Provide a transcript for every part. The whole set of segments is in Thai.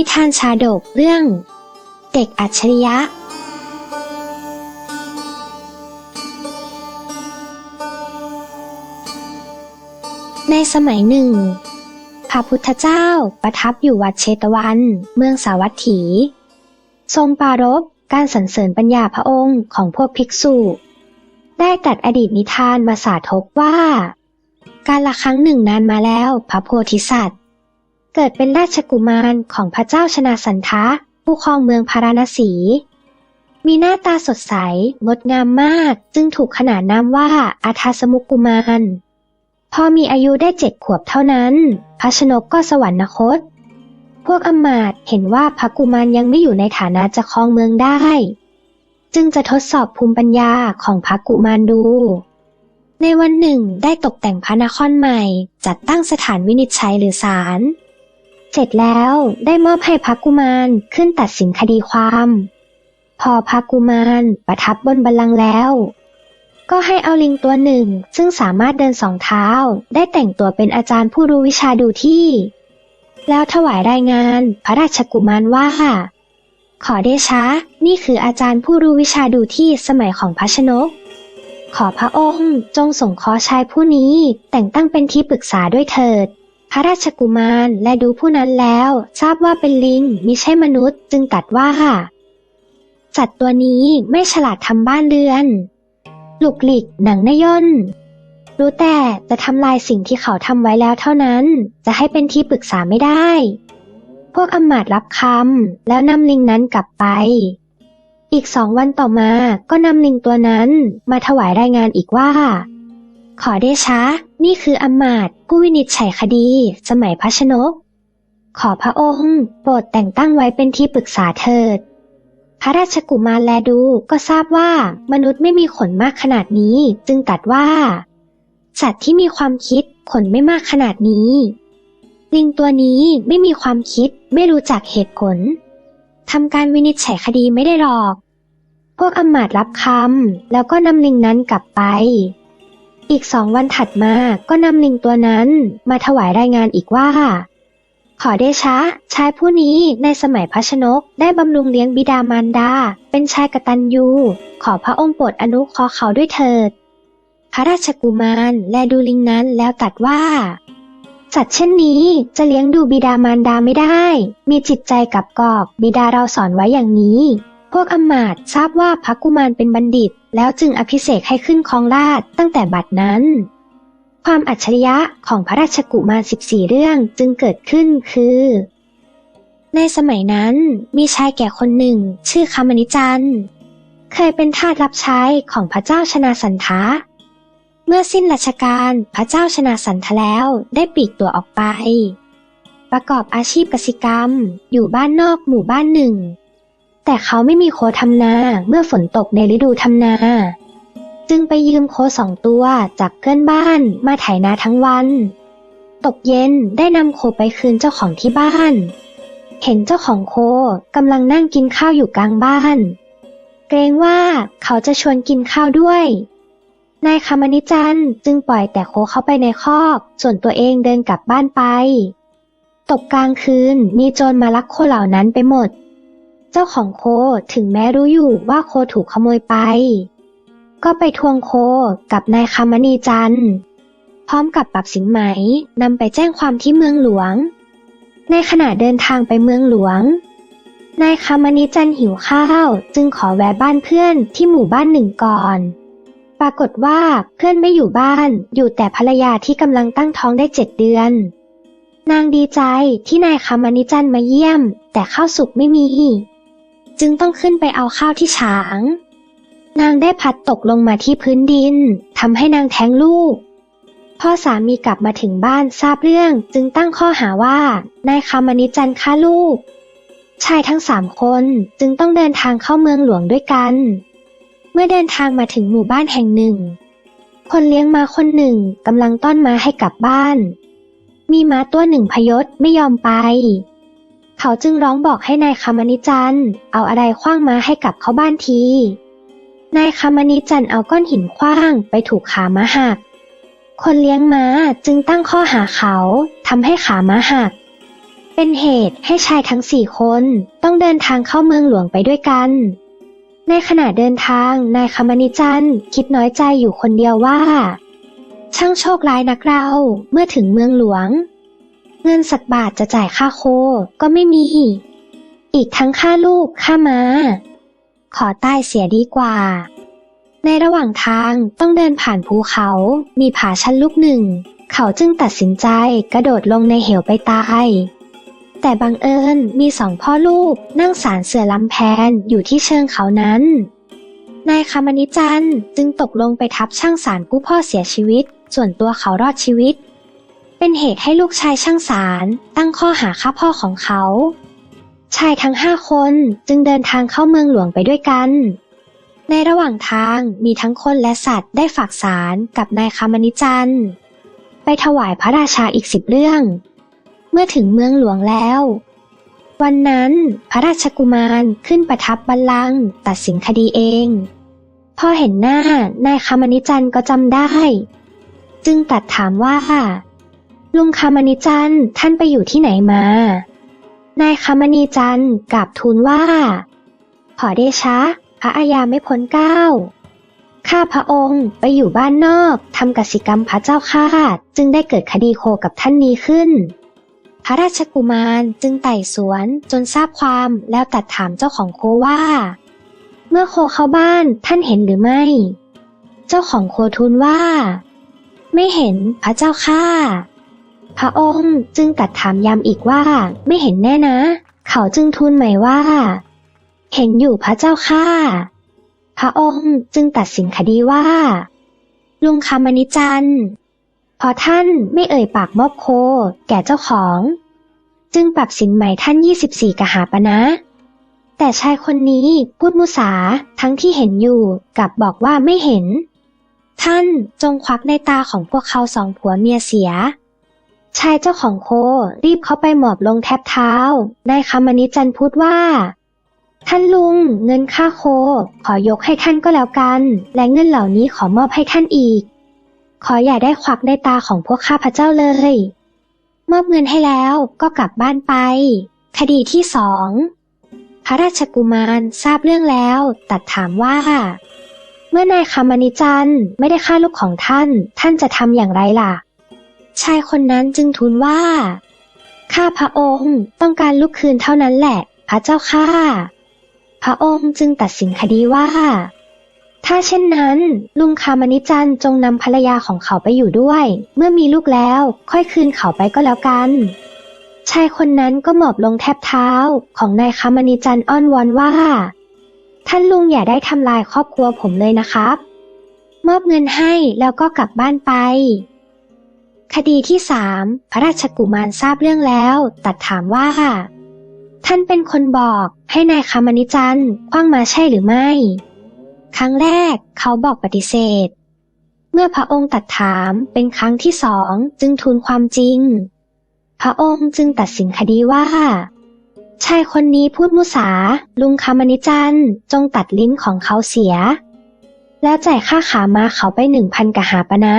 นิทานชาดกเรื่อง เด็กอัจฉริยะ ในสมัยหนึ่ง พระพุทธเจ้าประทับอยู่วัดเชตวัน เมืองสาวัตถี ทรงปรารภการสรรเสริญปัญญาพระองค์ของพวกภิกษุ ได้ตัดอดีตนิทานมาสาธกว่า การละครั้งหนึ่งนานมาแล้วพระโพธิสัตว์ เกิดเป็นราชกุมารของพระเจ้าชนาสันทะผู้ครองเมืองพาราณสี มีหน้าตาสดใส งดงามมาก จึงถูกขนานนามว่าอาทาสมุกกุมาร พอมีอายุได้เจ็ดขวบเท่านั้น พระชนกก็สวรรคต พวกอมาตเห็นว่าพระกุมารยังไม่อยู่ในฐานะจะครองเมืองได้ จึงจะทดสอบภูมิปัญญาของพระกุมารดูในวันหนึ่งได้ตกแต่งพระนครใหม่ จัดตั้งสถานวินิจฉัยหรือศาล เสร็จแล้วได้มอบให้พระกุมารขึ้นตัดสินคดีความ พอพระกุมารประทับบนบัลลังก์แล้ว ก็ให้เอาลิงตัวหนึ่งซึ่งสามารถเดินสองเท้า ได้แต่งตัวเป็นอาจารย์ผู้รู้วิชาดูที่ แล้วถวายรายงานพระราชกุมารว่า ขอเดชะ นี่คืออาจารย์ผู้รู้วิชาดูที่สมัยของพระชนก ขอพระองค์จงส่งขอชายผู้นี้แต่งตั้งเป็นที่ปรึกษาด้วยเถิด พระราชกุมารและดูผู้นั้นแล้ว ทราบว่าเป็นลิงมิใช่มนุษย์จึงตัดว่าสัตว์ตัวนี้ไม่ฉลาดทำบ้านเรือน หลุกหลิกหนังนย่น รู้แต่จะทำลายสิ่งที่เขาทำไว้แล้วเท่านั้น จะให้เป็นที่ปรึกษาไม่ได้ พวกอมาตรับคำแล้วนำลิงนั้นกลับไป อีกสองวันต่อมาก็นำลิงตัวนั้นมาถวายรายงานอีกว่า ขอเดชะ นี่คืออมาตผู้วินิจฉัยคดี สมัยพระชนก ขอพระองค์ โปรดแต่งตั้งไว้เป็นที่ปรึกษาเถิด พระราชกุมารแลดูก็ทราบว่ามนุษย์ไม่มีขนมากขนาดนี้ จึงตรัดว่า สัตว์ที่มีความคิดขนไม่มากขนาดนี้ลิงตัวนี้ไม่มีความคิดไม่รู้จักเหตุผลทำการวินิจฉัยคดีไม่ได้หรอก พวกอำมาตรับคำแล้วก็นำลิงนั้นกลับไป อีกสองวันถัดมาก็นำลิงตัวนั้นมาถวายรายงานอีกว่า ขอเดชะ ชายผู้นี้ในสมัยพระชนกได้บำรุงเลี้ยงบิดามารดา เป็นชายกตัญญูขอพระองค์โปรดอนุเคราะห์เขาด้วยเถิด พระราชกุมารแลดูลิงนั้นแล้วตัดว่าสัตว์เช่นนี้จะเลี้ยงดูบิดามารดาไม่ได้ มีจิตใจกับกอก บิดาเราสอนไว้อย่างนี้ พวกอมาตทราบว่าพระกุมารเป็นบัณฑิต แล้วจึงอภิเษกให้ขึ้นครองราชตั้งแต่บัดนั้น ความอัจฉริยะของพระราชกุมาร 14 เรื่องจึงเกิดขึ้นคือ ในสมัยนั้นมีชายแก่คนหนึ่ง ชื่อคามนิจันเคยเป็นทาสรับใช้ของพระเจ้าชนาสันทะเมื่อสิ้นราชการพระเจ้าชนาสันทะแล้วได้ปีกตัวออกไป ประกอบอาชีพกสิกรรม อยู่บ้านนอกหมู่บ้านหนึ่ง แต่เขาไม่มีโคทำนาเมื่อฝนตกในฤดูทำนา จึงไปยืมโคสองตัวจากเพื่อนบ้านมาไถนาทั้งวัน ตกเย็นได้นำโคไปคืนเจ้าของที่บ้าน เห็นเจ้าของโคกำลังนั่งกินข้าวอยู่กลางบ้าน เกรงว่าเขาจะชวนกินข้าวด้วยนายคำนิจันจึงปล่อยแต่โคเข้าไปในคอก ส่วนตัวเองเดินกลับบ้านไป ตกกลางคืนมีโจรมาลักโคเหล่านั้นไปหมด เจ้าของโคถึงแม้รู้อยู่ว่าโคถูกขโมยไป ก็ไปทวงโคกับนายคำนีจันทร์พร้อมกับปรับสินไหมนำไปแจ้งความที่เมืองหลวง ในขณะเดินทางไปเมืองหลวง นายคำนิจันหิวข้าวจึงขอแวะบ้านเพื่อนที่หมู่บ้านหนึ่งก่อน ปรากฏว่าเพื่อนไม่อยู่บ้านอยู่แต่ภรรยาที่กำลังตั้งท้องได้เจ็ดเดือน นางดีใจที่นายคำนิจันมาเยี่ยม แต่ข้าวสุกไม่มี จึงต้องขึ้นไปเอาข้าวที่ฉาง นางได้พัดตกลงมาที่พื้นดินทำให้นางแท้งลูก พ่อสามีกลับมาถึงบ้านทราบเรื่องจึงตั้งข้อหาว่านายคำนิจันฆ่าลูก ชายทั้งสามคนจึงต้องเดินทางเข้าเมืองหลวงด้วยกัน เมื่อเดินทางมาถึงหมู่บ้านแห่งหนึ่ง คนเลี้ยงม้าคนหนึ่งกำลังต้อนม้าให้กลับบ้าน มีม้าตัวหนึ่งพยศไม่ยอมไป เขาจึงร้องบอกให้นายคำนิจันเอาอะไรคว้างม้าให้กลับเข้าบ้านที นายคำนิจันเอาก้อนหินคว้างไปถูกขาม้าหัก คนเลี้ยงม้าจึงตั้งข้อหาเขาทำให้ขาม้าหัก เป็นเหตุให้ชายทั้งสี่คนต้องเดินทางเข้าเมืองหลวงไปด้วยกัน ในขณะเดินทางนายคำนิจันคิดน้อยใจอยู่คนเดียวว่า ช่างโชคร้ายนักเราเมื่อถึงเมืองหลวง เงินสักบาทจะจ่ายค่าโคก็ไม่มี อีกทั้งค่าลูกค่ามา้า ขอใตายเสียดีกว่า ในระหว่างทางต้องเดินผ่านภูเขา มีผาชันลูกหนึ่ง เขาจึงตัดสินใจกระโดดลงในเหวไปตายแต่บังเอิญมีสองพ่อลูกนั่งสารเสือลำแพนอยู่ที่เชิงเขานั้น นายคำนิจันจึงตกลงไปทับช่างสารผู้พ่อเสียชีวิต ส่วนตัวเขารอดชีวิต เป็นเหตุให้ลูกชายช่างสารตั้งข้อหาฆ่าพ่อของเขา ชายทั้งห้าคนจึงเดินทางเข้าเมืองหลวงไปด้วยกัน ในระหว่างทางมีทั้งคนและสัตว์ได้ฝากสารกับนายคำนิจันไปถวายพระราชาอีกสิบเรื่อง เมื่อถึงเมืองหลวงแล้ว วันนั้นพระราชกุมารขึ้นประทับบัลลังก์ตัดสินคดีเอง พอเห็นหน้านายคำนิจันก็จำได้ จึงตัดถามว่า ลุงคำนิจันทร์ท่านไปอยู่ที่ไหนมา นายคำนีจันทร์กราบทูลว่า ขอเดชะ พระอาญาไม่พ้นเก้า ข้าพระองค์ไปอยู่บ้านนอกทำกสิกรรมพระเจ้าข้าจึงได้เกิดคดีโคกับท่านนี้ขึ้น พระราชกุมารจึงไต่สวนจนทราบความแล้วตัดถามเจ้าของโคว่า เมื่อโคเข้าบ้านท่านเห็นหรือไม่ เจ้าของโคทูลว่า ไม่เห็นพระเจ้าข้า พระองค์จึงตัดถามย้ำอีกว่าไม่เห็นแน่นะ เขาจึงทูลใหม่ว่า เห็นอยู่พระเจ้าข้าพระองค์จึงตัดสินคดีว่า ลุงคำมณิจันทร์พอท่านไม่เอ่ยปากมอบโค แก่เจ้าของ จึงปรับสินใหม่ท่าน 24 กหาปะนะ แต่ชายคนนี้พูดมุสาทั้งที่เห็นอยู่กลับบอกว่าไม่เห็น ท่านจงควักในตาของพวกเขาสองผัวเมียเสีย ชายเจ้าของโครีบเข้าไปหมอบลงแทบเท้านายคำมณิจันพูดว่า ท่านลุงเงินค่าโค ขอยกให้ท่านก็แล้วกัน และเงินเหล่านี้ขอมอบให้ท่านอีก ขออย่าได้ควักในตาของพวกข้าพเจ้าเลย มอบเงินให้แล้วก็กลับบ้านไป คดีที่สองพระราชกุมารทราบเรื่องแล้ว ตัดถามว่า เมื่อนายคำมณิจันไม่ได้ฆ่าลูกของท่าน ท่านจะทำอย่างไรล่ะ ชายคนนั้นจึงทูลว่า ข้าพระองค์ต้องการลูกคืนเท่านั้นแหละ พระเจ้าข้าพระองค์จึงตัดสินคดีว่า ถ้าเช่นนั้น ลุงคามนิจันจงนำภรรยาของเขาไปอยู่ด้วย เมื่อมีลูกแล้ว ค่อยคืนเขาไปก็แล้วกัน ชายคนนั้นก็หมอบลงแทบเท้าของนายคามนิจันอ้อนวอนว่า ท่านลุงอย่าได้ทำลายครอบครัวผมเลยนะครับ มอบเงินให้แล้วก็กลับบ้านไป คดีที่สามพระราชกุมารทราบเรื่องแล้ว ตัดถามว่า ท่านเป็นคนบอกให้นายคามนิจันคว้างมาใช่หรือไม่ ครั้งแรกเขาบอกปฏิเสธ เมื่อพระองค์ตัดถามเป็นครั้งที่สองจึงทูลความจริง พระองค์จึงตัดสินคดีว่าชายคนนี้พูดมุสา ลุงคามนิจันจงตัดลิ้นของเขาเสีย แล้วจ่ายค่าขามาเขาไปหนึ่งพันกหาปณะนะ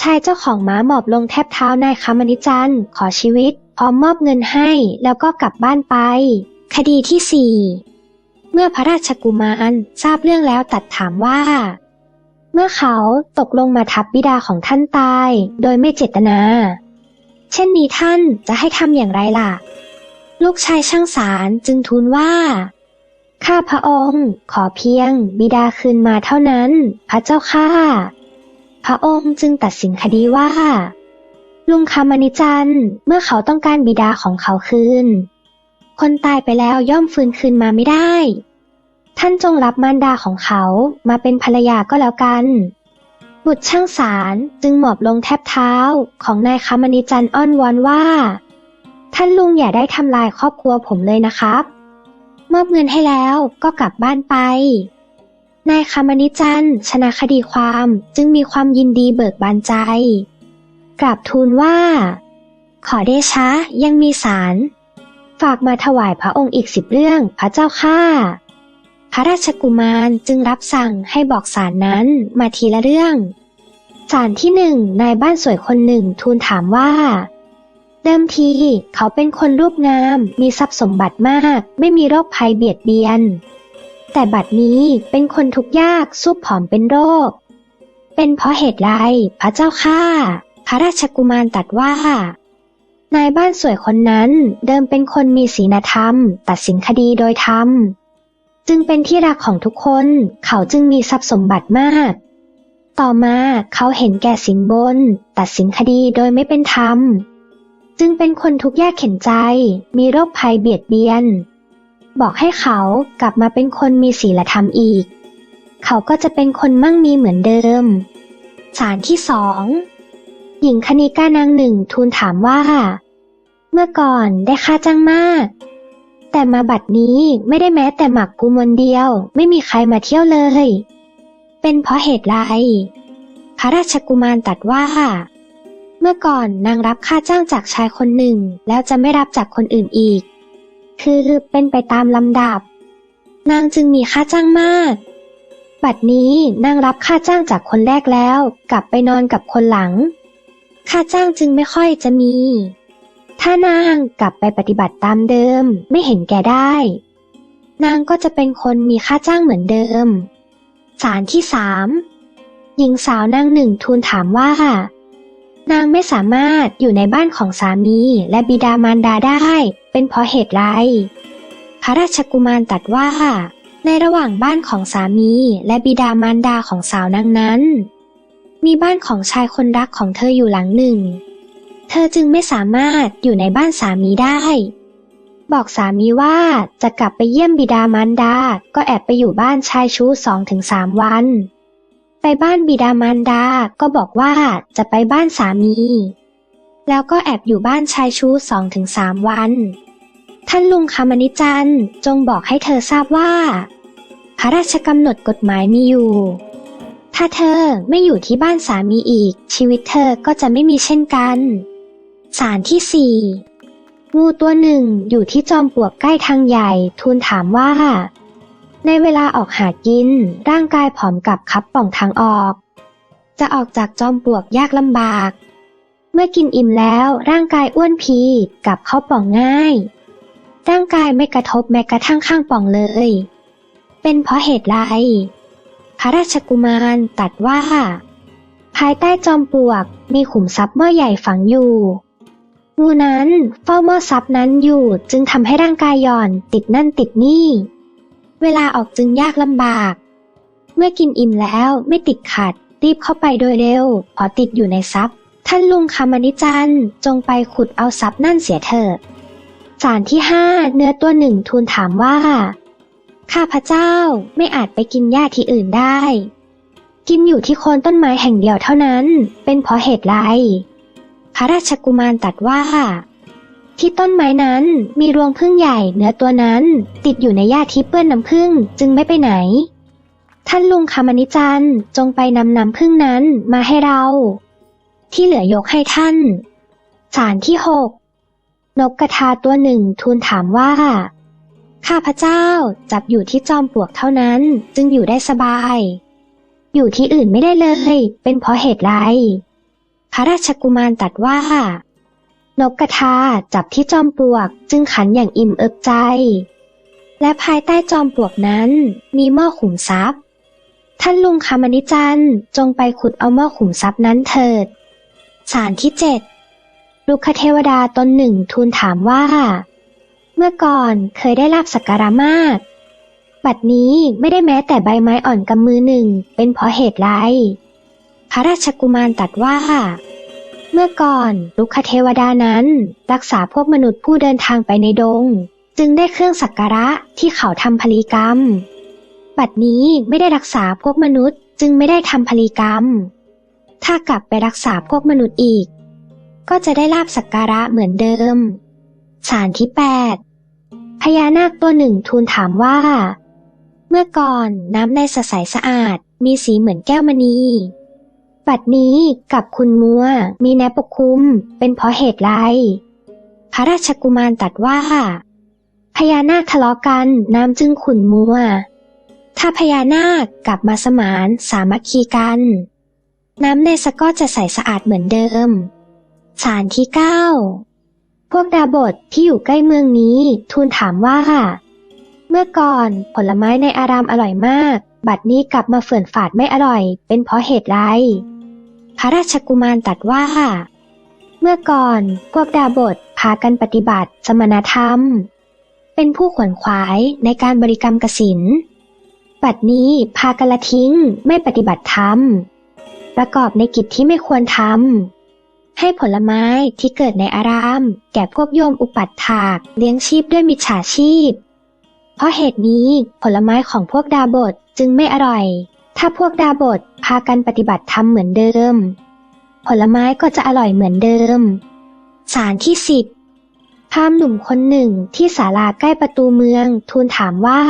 ชายเจ้าของม้าหมอบลงแทบเท้านายคามนิจันทร์ขอชีวิต พร้อมมอบเงินให้แล้วก็กลับบ้านไป คดีที่สี่เมื่อพระราชกุมารทราบเรื่องแล้วตัดถามว่า เมื่อเขาตกลงมาทับบิดาของท่านตาย โดยไม่เจตนา เช่นนี้ท่านจะให้ทำอย่างไรล่ะ ลูกชายช่างสารจึงทูลว่า ข้าพระองค์ ขอเพียง บิดาคืนมาเท่านั้น พระเจ้าข้า พระองค์จึงตัดสินคดีว่า ลุงคามนิจันเมื่อเขาต้องการบิดาของเขาคืน คนตายไปแล้วย่อมฟื้นคืนมาไม่ได้ ท่านจงรับมารดาของเขามาเป็นภรรยาก็แล้วกัน บุตรช่างสารจึงหมอบลงแทบเท้าของนายคามนิจันอ้อนวอนว่า ท่านลุงอย่าได้ทำลายครอบครัวผมเลยนะครับ มอบเงินให้แล้วก็กลับบ้านไป นายคามนิจันทร์ชนะคดีความจึงมีความยินดีเบิกบานใจ กราบทูลว่า ขอเดชะยังมีสาร ฝากมาถวายพระองค์อีกสิบเรื่องพระเจ้าข้าพระราชกุมารจึงรับสั่งให้บอกสารนั้นมาทีละเรื่องสารที่หนึ่งนายบ้านสวยคนหนึ่งทูลถามว่า เดิมทีเขาเป็นคนรูปงามมีทรัพย์สมบัติมาก ไม่มีโรคภัยเบียดเบียน แต่บัดนี้เป็นคนทุกข์ยากสู้ผอมเป็นโรค เป็นเพราะเหตุไรพระเจ้าข้าพระราชกุมารตัดว่า นายบ้านสวยคนนั้นเดิมเป็นคนมีศีลธรรม ตัดสินคดีโดยธรรม จึงเป็นที่รักของทุกคนเขาจึงมีทรัพย์สมบัติมาก ต่อมาเขาเห็นแก่สินบน ตัดสินคดีโดยไม่เป็นธรรม จึงเป็นคนทุกข์ยากเข็นใจ มีโรคภัยเบียดเบียน บอกให้เขากลับมาเป็นคนมีศีลธรรมอีก เขาก็จะเป็นคนมั่งมีเหมือนเดิม สารที่สองหญิงคณิกานางหนึ่งทูลถามว่า เมื่อก่อนได้ค่าจ้างมาก แต่มาบัดนี้ไม่ได้แม้แต่หมักกูมนเดียว ไม่มีใครมาเที่ยวเลย เป็นเพราะเหตุไรพระราชกุมารตรัดว่า เมื่อก่อนนางรับค่าจ้างจากชายคนหนึ่ง แล้วจะไม่รับจากคนอื่นอีก คือเป็นไปตามลำดับ นางจึงมีค่าจ้างมาก บัดนี้นางรับค่าจ้างจากคนแรกแล้ว กลับไปนอนกับคนหลัง ค่าจ้างจึงไม่ค่อยจะมี ถ้านางกลับไปปฏิบัติตามเดิมไม่เห็นแก่ได้ นางก็จะเป็นคนมีค่าจ้างเหมือนเดิม สารที่สามหญิงสาวนางหนึ่งทูลถามว่า นางไม่สามารถอยู่ในบ้านของสามีและบิดามารดาได้ เป็นเพราะเหตุไร พระราชกุมารตัดว่า ในระหว่างบ้านของสามีและบิดามารดาของสาวนางนั้น มีบ้านของชายคนรักของเธออยู่หลังหนึ่ง เธอจึงไม่สามารถอยู่ในบ้านสามีได้ บอกสามีว่าจะกลับไปเยี่ยมบิดามารดา ก็แอบไปอยู่บ้านชายชู้สองถึงสามวัน ไปบ้านบิดามารดา ก็บอกว่าจะไปบ้านสามี แล้วก็แอบอยู่บ้านชายชู้สองถึงสามวัน ท่านลุงคำนิจันจงบอกให้เธอทราบว่า พระราชกำหนดกฎหมายมีอยู่ ถ้าเธอไม่อยู่ที่บ้านสามีอีก ชีวิตเธอก็จะไม่มีเช่นกัน สารที่สี่งูตัวหนึ่งอยู่ที่จอมปลวกใกล้ทางใหญ่ทูลถามว่า ในเวลาออกหากินร่างกายผอมกับคับป่องทางออก จะออกจากจอมปลวกยากลำบาก เมื่อกินอิ่มแล้วร่างกายอ้วนพีกับเข้าป่องง่าย ร่างกายไม่กระทบแม้กระทั่งข้างป่องเลย เป็นเพราะเหตุไร พระราชกุมารตัดว่า ภายใต้จอมปลวกมีขุมทรัพย์หม้อใหญ่ฝังอยู่ งูนั้นเฝ้าหม้อทรัพย์นั้นอยู่จึงทำให้ร่างกายหย่อนติดนั่นติดนี่ เวลาออกจึงยากลำบาก เมื่อกินอิ่มแล้วไม่ติดขัดรีบเข้าไปโดยเร็วเพอติดอยู่ในทรัพย์ ท่านลุงคำมนิจันจงไปขุดเอาทรัพย์นั่นเสียเถิดสารที่ห้าเนื้อตัวหนึ่งทูลถามว่า ข้าพระเจ้าไม่อาจไปกินหญ้าที่อื่นได้ กินอยู่ที่โคนต้นไม้แห่งเดียวเท่านั้น เป็นเพราะเหตุไร พระราชกุมารตัดว่า ที่ต้นไม้นั้นมีรวงพึ่งใหญ่เนื้อตัวนั้นติดอยู่ในหญ้าที่เปื้อนน้ำผึ้งจึงไม่ไปไหน ท่านลุงคำมนิจันจงไปนำน้ำผึ้งนั้นมาให้เรา ที่เหลือยกให้ท่าน สารที่หกนกกระทาตัวหนึ่งทูลถามว่า ข้าพเจ้าจับอยู่ที่จอมปลวกเท่านั้นจึงอยู่ได้สบาย อยู่ที่อื่นไม่ได้เลย เป็นเพราะเหตุไร พระราชกุมารตรัดว่า นกกระทาจับที่จอมปลวกจึงขันอย่างอิ่มเอิบใจ และภายใต้จอมปลวกนั้นมีหม้อขุมทรัพย์ ท่านลุงคำมนิจันจงไปขุดเอาหม้อขุมทรัพย์นั้นเถิด สารที่เจ็ดลูกเทวดาตนหนึ่งทูลถามว่า เมื่อก่อนเคยได้ลาบสักการะมาก บัดนี้ไม่ได้แม้แต่ใบไม้อ่อนกำมือหนึ่งเป็นเพราะเหตุไร พระราชกุมารตรัดว่า เมื่อก่อนลุกเทวดานั้นรักษาพวกมนุษย์ผู้เดินทางไปในดง จึงได้เครื่องสักการะที่เขาทำพลีกรรม บัดนี้ไม่ได้รักษาพวกมนุษย์จึงไม่ได้ทำพลีกรรม ถ้ากลับไปรักษาพวกมนุษย์อีก ก็จะได้ลาบสักการะเหมือนเดิม สารที่แปดพญานาคตัวหนึ่งทูลถามว่า เมื่อก่อนน้ำในสะใสสะอาดมีสีเหมือนแก้วมณี บัดนี้กับคุณมัวมีแนปกคลุมเป็นเพราะเหตุไร พระราชกุมารตรัดว่า พญานาคทะเลาะกันน้ำจึงขุนมัว ถ้าพญานาคกลับมาสมานสามัคคีกัน น้ำในสก็จะใสสะอาดเหมือนเดิม สารที่เก้าพวกดาบทที่อยู่ใกล้เมืองนี้ทูลถามว่า เมื่อก่อนผลไม้ในอารามอร่อยมาก บัดนี้กลับมาเฝื่อนฝาดไม่อร่อย เป็นเพราะเหตุไร พระราชกุมารตรัดว่า เมื่อก่อนพวกดาบทพากันปฏิบัติสมณธรรม เป็นผู้ขวนขวายในการบริกรรมกสิน บัดนี้พากันละทิ้งไม่ปฏิบัติธรรม ประกอบในกิจที่ไม่ควรทำ ให้ผลไม้ที่เกิดในอาราม แก่พวกโยมอุปัฏฐากเลี้ยงชีพด้วยมิจฉาชีพ เพราะเหตุนี้ผลไม้ของพวกดาบทจึงไม่อร่อย ถ้าพวกดาบทพากันปฏิบัติธรรมเหมือนเดิม ผลไม้ก็จะอร่อยเหมือนเดิม สารที่สิบพามหนุ่มคนหนึ่งที่ศาลาใกล้ประตูเมืองทูลถามว่า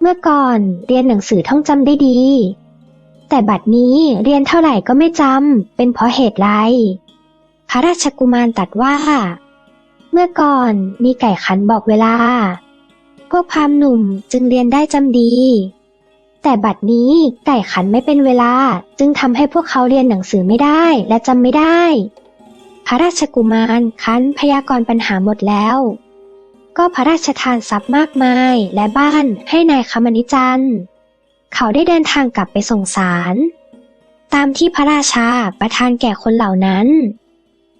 เมื่อก่อนเรียนหนังสือท่องจำได้ดี แต่บัดนี้เรียนเท่าไหร่ก็ไม่จำ เป็นเพราะเหตุไร พระราชกุมารตรัดว่า เมื่อก่อนมีไก่ขันบอกเวลา พวกพามหนุ่มจึงเรียนได้จำดี แต่บัดนี้ไก่ขันไม่เป็นเวลา จึงทำให้พวกเขาเรียนหนังสือไม่ได้และจำไม่ได้ พระราชกุมารคันพยากรณ์ปัญหาหมดแล้ว ก็พระราชทานทรัพย์มากมายและบ้านให้นายคมนิจันทร์ เขาได้เดินทางกลับไปส่งสาร ตามที่พระราชาประทานแก่คนเหล่านั้น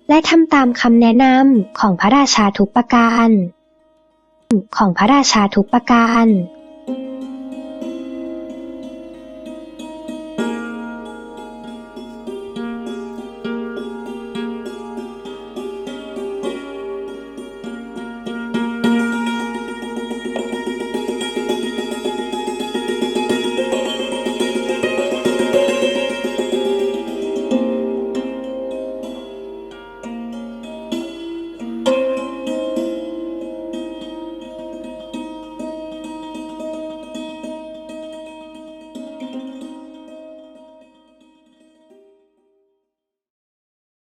และทำตามคำแนะนำของพระราชาทุกประการ ของพระราชาทุกประการ